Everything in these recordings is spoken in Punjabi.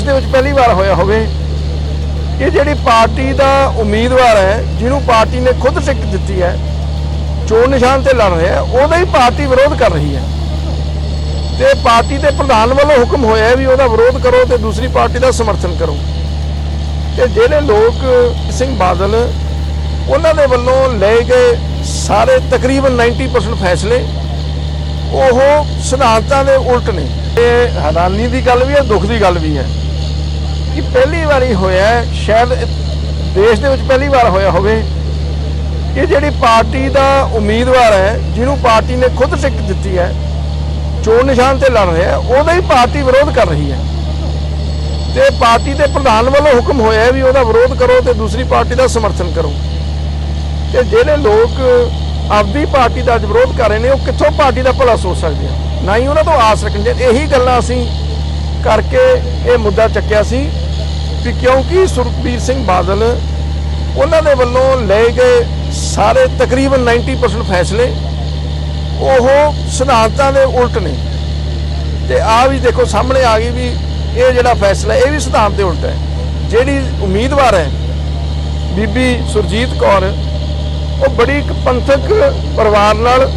ਦੇਸ਼ ਦੇ ਵਿੱਚ ਪਹਿਲੀ ਵਾਰ ਹੋਇਆ ਹੋਵੇ ਕਿ ਜਿਹੜੀ ਪਾਰਟੀ ਦਾ ਉਮੀਦਵਾਰ ਹੈ, ਜਿਹਨੂੰ ਪਾਰਟੀ ਨੇ ਖੁਦ ਟਿਕਟ ਦਿੱਤੀ ਹੈ, ਚੋਣ ਨਿਸ਼ਾਨ ਤੇ ਲੜ ਰਿਹਾ ਉਹਦਾ ਹੀ ਪਾਰਟੀ ਵਿਰੋਧ ਕਰ ਰਹੀ ਹੈ। ਤੇ ਪਾਰਟੀ ਦੇ ਪ੍ਰਧਾਨ ਵੱਲੋਂ ਹੁਕਮ ਹੋਇਆ ਵੀ ਉਹਦਾ ਵਿਰੋਧ ਕਰੋ ਤੇ ਦੂਸਰੀ ਪਾਰਟੀ ਦਾ ਸਮਰਥਨ ਕਰੋ। ਤੇ ਜਿਹੜੇ ਲੋਕ ਸਿੰਘ ਬਾਦਲ, ਉਹਨਾਂ ਦੇ ਵੱਲੋਂ ਲਏ ਗਏ ਸਾਰੇ ਤਕਰੀਬਨ 90% ਫੈਸਲੇ, ਉਹ ਸਿਧਾਂਤਾਂ ਦੇ ਉਲਟ ਨੇ। ਇਹ ਹੈਰਾਨੀ ਦੀ ਗੱਲ ਵੀ ਹੈ, ਦੁੱਖ ਦੀ ਗੱਲ ਵੀ ਹੈ। ਕਿ ਪਹਿਲੀ ਵਾਰੀ ਹੋਇਆ ਸ਼ਾਇਦ ਦੇਸ਼ ਦੇ ਵਿੱਚ ਪਹਿਲੀ ਵਾਰ ਹੋਇਆ ਹੋਵੇ, ਕਿ ਜਿਹੜੀ ਪਾਰਟੀ ਦਾ ਉਮੀਦਵਾਰ ਹੈ, ਜਿਹਨੂੰ ਪਾਰਟੀ ਨੇ ਖੁਦ ਟਿਕਟ ਦਿੱਤੀ ਹੈ, ਚੋਣ ਨਿਸ਼ਾਨ ਤੇ ਲੜ ਰਿਹਾ ਉਹਦਾ ਹੀ ਪਾਰਟੀ ਵਿਰੋਧ ਕਰ ਰਹੀ ਹੈ। ਤੇ ਪਾਰਟੀ ਦੇ ਪ੍ਰਧਾਨ ਵੱਲੋਂ ਹੁਕਮ ਹੋਇਆ ਵੀ ਉਹਦਾ ਵਿਰੋਧ ਕਰੋ ਤੇ ਦੂਸਰੀ ਪਾਰਟੀ ਦਾ ਸਮਰਥਨ ਕਰੋ। ਤੇ ਜਿਹੜੇ ਲੋਕ ਆਪਦੀ ਪਾਰਟੀ ਦਾ ਅੱਜ ਵਿਰੋਧ ਕਰ ਰਹੇ ਨੇ, ਉਹ ਕਿੱਥੋਂ ਪਾਰਟੀ ਦਾ ਭਲਾ ਸੋਚ ਸਕਦੇ ਆ? ਨਾ ਹੀ ਉਹਨਾਂ ਤੋਂ ਆਸ ਰੱਖਣ ਇਹੀ ਗੱਲਾਂ ਅਸੀਂ ਕਰਕੇ ਇਹ ਮੁੱਦਾ ਚੱਕਿਆ ਸੀ ਵੀ ਕਿਉਂਕਿ ਸੁਖਬੀਰ ਸਿੰਘ ਬਾਦਲ ਉਹਨਾਂ ਦੇ ਵੱਲੋਂ ਲਏ ਗਏ ਸਾਰੇ ਤਕਰੀਬਨ 90% ਫੈਸਲੇ, ਉਹ ਸਿਧਾਂਤਾਂ ਦੇ ਉਲਟ ਨੇ। ਤੇ ਆ ਵੀ ਦੇਖੋ, ਸਾਹਮਣੇ ਆ ਗਈ ਵੀ ਇਹ ਜਿਹੜਾ ਫੈਸਲਾ, ਇਹ ਵੀ ਸਿਧਾਂਤ ਦੇ ਉਲਟ ਹੈ। ਜਿਹੜੀ ਉਮੀਦਵਾਰ ਹੈ, ਬੀਬੀ ਸੁਰਜੀਤ ਕੌਰ, ਉਹ ਬੜੀ ਇੱਕ ਪੰਥਕ ਪਰਿਵਾਰ ਨਾਲ,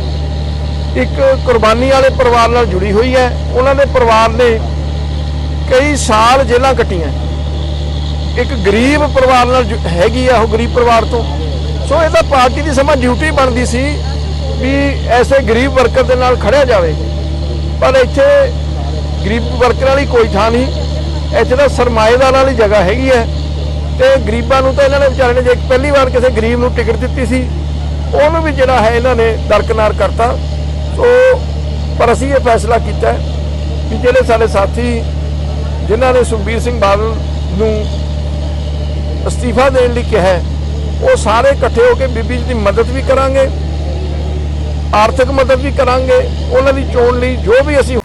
ਇੱਕ ਕੁਰਬਾਨੀ ਵਾਲੇ ਪਰਿਵਾਰ ਨਾਲ ਜੁੜੀ ਹੋਈ ਹੈ। ਉਹਨਾਂ ਦੇ ਪਰਿਵਾਰ ਨੇ ਕਈ ਸਾਲ ਜੇਲ੍ਹਾਂ ਕੱਟੀਆਂ। ਇੱਕ ਗਰੀਬ ਪਰਿਵਾਰ ਨਾਲ ਜੁ- ਹੈਗੀ ਆ ਉਹ ਗਰੀਬ ਪਰਿਵਾਰ ਤੋਂ। ਸੋ ਇਹ ਤਾਂ ਪਾਰਟੀ ਦੀ ਸਮਾਂ ਡਿਊਟੀ ਬਣਦੀ ਸੀ ਵੀ ਐਸੇ ਗਰੀਬ ਵਰਕਰ ਦੇ ਨਾਲ ਖੜਿਆ ਜਾਵੇ। ਪਰ ਇੱਥੇ ਗਰੀਬ ਵਰਕਰਾਂ ਲਈ ਕੋਈ ਥਾਂ ਨਹੀਂ। ਇੱਥੇ ਤਾਂ ਸਰਮਾਏਦਾਰਾਂ ਵਾਲੀ ਜਗ੍ਹਾ ਹੈਗੀ ਹੈ ਤੇ ਗਰੀਬਾਂ ਨੂੰ ਤਾਂ ਇਹਨਾਂ ਨੇ ਵਿਚਾਰੇ ਨੇ ਜੇ ਪਹਿਲੀ ਵਾਰ ਕਿਸੇ ਗਰੀਬ ਨੂੰ ਟਿਕਟ ਦਿੱਤੀ ਸੀ, ਉਹਨੂੰ ਵੀ ਜਿਹੜਾ ਹੈ ਇਹਨਾਂ ਨੇ ਦਰਕਨਾਰ ਕਰਤਾ। ਸੋ, ਪਰ ਅਸੀਂ ਇਹ ਫੈਸਲਾ ਕੀਤਾ ਕਿ ਜਿਹੜੇ ਸਾਡੇ ਸਾਥੀ ਜਿਨ੍ਹਾਂ ਨੇ ਸੁਖਬੀਰ ਸਿੰਘ ਬਾਦਲ ਨੂੰ ਅਸਤੀਫਾ ਦੇਣ ਲਈ ਕਿਹਾ ਉਹ ਸਾਰੇ ਇਕੱਠੇ ਹੋ ਕੇ ਬੀਬੀ ਜੀ ਦੀ ਮਦਦ ਵੀ ਕਰਾਂਗੇ, ਆਰਥਿਕ ਮਦਦ ਵੀ ਕਰਾਂਗੇ, ਉਹਨਾਂ ਦੀ ਚੋਣ ਲਈ ਜੋ ਵੀ ਅਸੀਂ